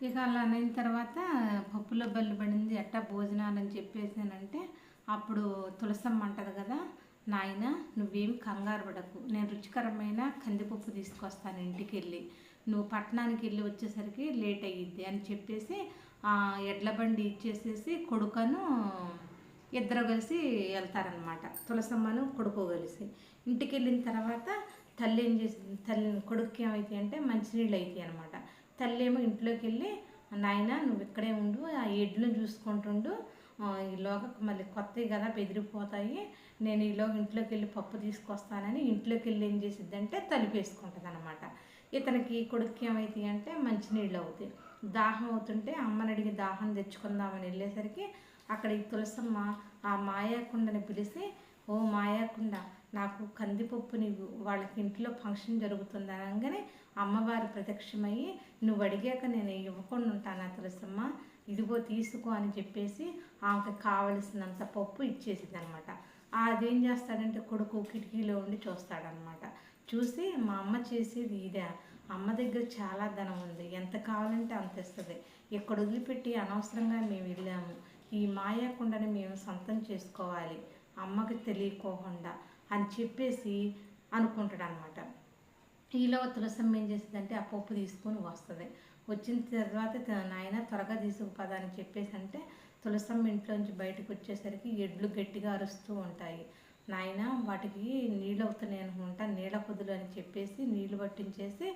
ఇక అలా అయిన తర్వాత పప్పులో బల్లి పడింది ఎట్టా భోజనాలని చెప్పేసానంటే అప్పుడు తులసమ్మ అంటది కదా నాయన నువ్వేం కంగారు పడకు. నేను రుచికరమైన కందిపప్పు తీసుకొస్తాను ఇంటికి వెళ్ళి నువ్వు పట్టణానికి వెళ్ళి వచ్చేసరికి లేట్ అయ్యిద్ది అని చెప్పేసి ఆ ఎడ్ల బండి ఇచ్చేసేసి కొడుకను ఇద్దరు కలిసి వెళ్తారనమాట తులసమ్మను కొడుకు కలిసి. ఇంటికి వెళ్ళిన తర్వాత తల్లి ఏం చేసింది? తల్లి కొడుక్కి ఏమైతే అంటే మంచినీళ్ళు అవుతాయి అనమాట తల్లేమో ఇంట్లోకి వెళ్ళి నాయన నువ్వు ఇక్కడే ఉండు ఆ ఎడ్లను చూసుకుంటుండు. ఆ, ఈలోగా మళ్ళీ కొత్తవి కదా బెదిరిపోతాయి. నేను ఈలోగా ఇంట్లోకి వెళ్ళి పప్పు తీసుకొస్తానని ఇంట్లోకి వెళ్ళి ఏం చేసిద్దంటే తలిపేసుకుంటుంది అనమాట ఇతనికి కొడుక్కి ఏమవుతాయి అంటే మంచినీళ్ళు అవుతాయి దాహం అవుతుంటే అమ్మని అడిగి దాహం తెచ్చుకుందామని వెళ్ళేసరికి అక్కడ ఈ తులసమ్మ ఆ మాయాకుండని పిలిచి ఓ మాయాకుండ నాకు కందిపప్పు నీవు వాళ్ళకి ఇంట్లో ఫంక్షన్ జరుగుతుంది అనగానే అమ్మవారి ప్రత్యక్షమయ్యి నువ్వు అడిగాక నేను ఇవ్వకుండా ఉంటాను తులసమ్మ? ఇదిగో తీసుకో అని చెప్పేసి ఆమెకు కావలసినంత పప్పు ఇచ్చేసింది అనమాట అదేం చేస్తాడంటే కొడుకు కిటికీలో ఉండి చూస్తాడనమాట. చూసి మా అమ్మ చేసేది ఇదే. అమ్మ దగ్గర చాలా ధనం ఉంది. ఎంత కావాలంటే అంత ఇస్తుంది. ఇక్కడ వదిలిపెట్టి అనవసరంగా మేము వెళ్ళాము. ఈ మాయాకుండని మేము సొంతం చేసుకోవాలి. అమ్మకి తెలియకోకుండా అని చెప్పేసి అనుకుంటాడు అనమాట ఈలో తులసమ్మ ఏం చేసిందంటే ఆ పప్పు తీసుకొని వస్తుంది. వచ్చిన తర్వాత నాయన త్వరగా తీసుకుపద అని చెప్పేసి అంటే తులసమ్మ ఇంట్లోంచి బయటకు వచ్చేసరికి ఎడ్లు గట్టిగా అరుస్తూ ఉంటాయి. నాయన వాటికి నీళ్ళు అవుతున్నాయి అనుకుంటా నీళ్ళ కుదులు అని చెప్పేసి నీళ్ళు పట్టించేసి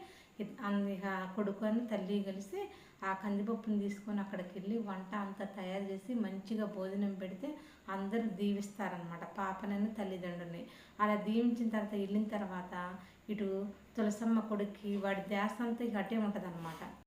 అన్ని ఇక కొడుకు అని తల్లి కలిసి ఆ కందిపప్పుని తీసుకొని అక్కడికి వెళ్ళి వంట అంతా తయారు చేసి మంచిగా భోజనం పెడితే అందరూ దీవిస్తారనమాట పాపనని తల్లిదండ్రుల్ని. అలా దీవించిన తర్వాత వెళ్ళిన తర్వాత ఇటు తులసమ్మ కొడుక్కి వాడి ధ్యాస అంతా ఇక అటే ఉంటుంది